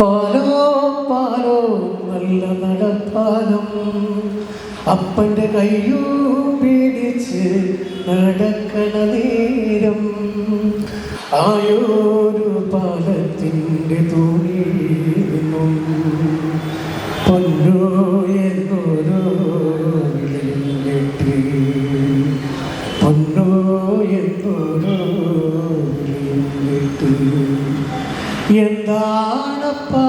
പാലോ പാലോ നല്ല നടപ്പാലും. അപ്പന്റെ കയ്യോ പിടിച്ച് നടക്കണ നേരം. ആയോരു പാലത്തിന്റെ തുണി എന്താണപ്പാ?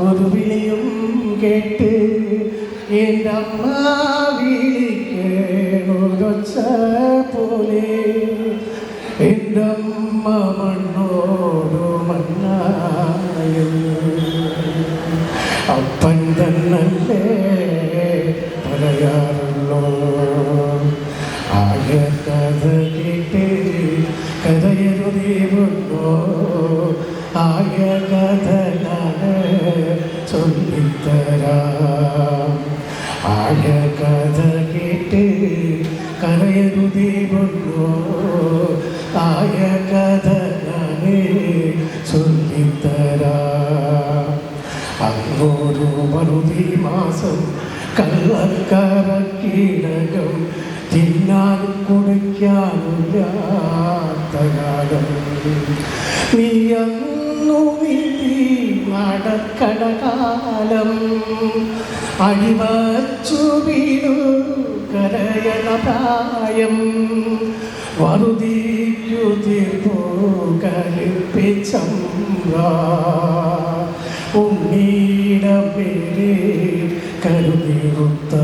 ഒരു വിളിയും കേട്ട് എന്റെ അമ്മ വിളിക്കേണൊരൊച്ച പോലെ എന്റെ അമ്മ മണ്ണോടു അപ്പൻ തന്നല്ലേ പറയാറുള്ളോ. ആകെ കഥ കേട്ട് ആയ കഥ ഞാൻ ചൊല്ലിത്തരാം ആയ കഥ കേട്ട് കരയരുതീരുണ്ടോ ആയ കഥ ഞാൻ ചൊല്ലിത്തരാം. അങ്ങോരു മറുതി മാസം കള്ളക്കറക്കീടകം തിന്നാനും കുടിക്കാനില്ലാത്ത കാലം. വിധി നടക്കട കാലം അടിവച്ചു വീണു കരയണ പ്രായം. വറുതിക്കു തീർപ്പോ കലിപ്പിച്ചമ്പ്ര ഉണ്ണീടം പേരെ കരുതിരുത്ത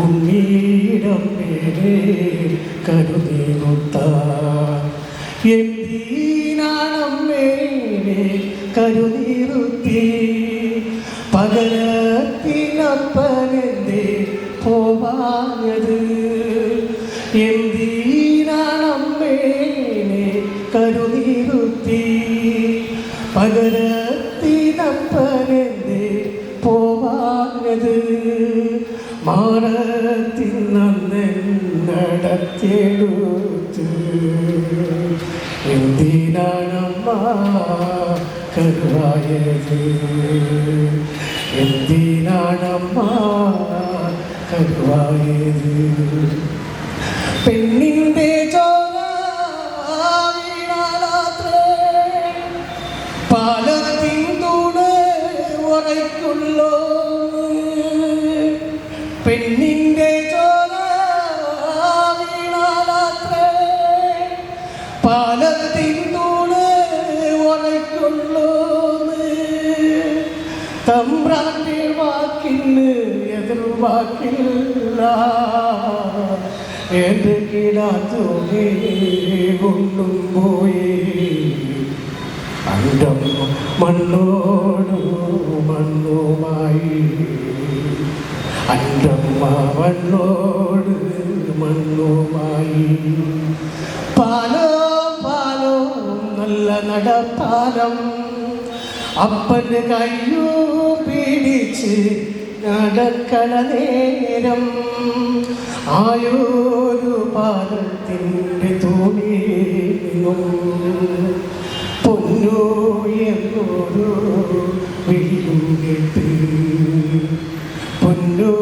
ഉണ്ണീടം പേരെ കരുതിരുത്ത എന്തിനാണമ്മേനെ കരുതിരുത്തി പകരത്തിനപ്പനെന്തേ പോവാഞ്ഞത്? എന്തിനാണമ്മേനെ കരുതിരുത്തി പകരത്തിനപ്പനെന്തേ പോവാഞ്ഞത്? മാറത്തിന്നടത്തിയെടുത്ത് എന്തിനാണമ്മ കരുവായത് എന്തിനാണമ്മ കരുവായത് പെണ്ണിന്റെ തമ്പ്രാന്റെ വാക്കിന് എതിർവാക്കില്ല എന്റെ കിടാത്തോടെ കൊണ്ടും പോയി. അണ്ടം മണ്ണോടു മണ്ണുമായി. അണ്ടമ്മ മണ്ണോട് മണ്ണുമായി. പാലോ പാലോ നല്ല നടപ്പാലം. അപ്പന്റെ കയ്യോ പിടിച്ച് നടക്കണ നേരം ആയോരു പാദത്തിന്റെ തുണി നിന്നും പൊന്നോ എന്നോരു വിളിയും കേട്ട് പൊന്നോ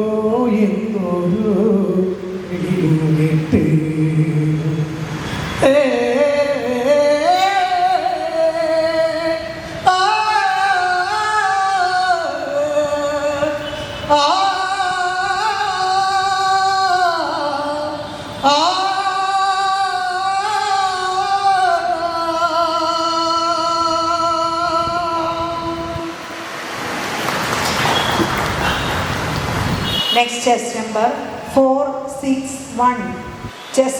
എന്നോരു Next chess number 461. Chess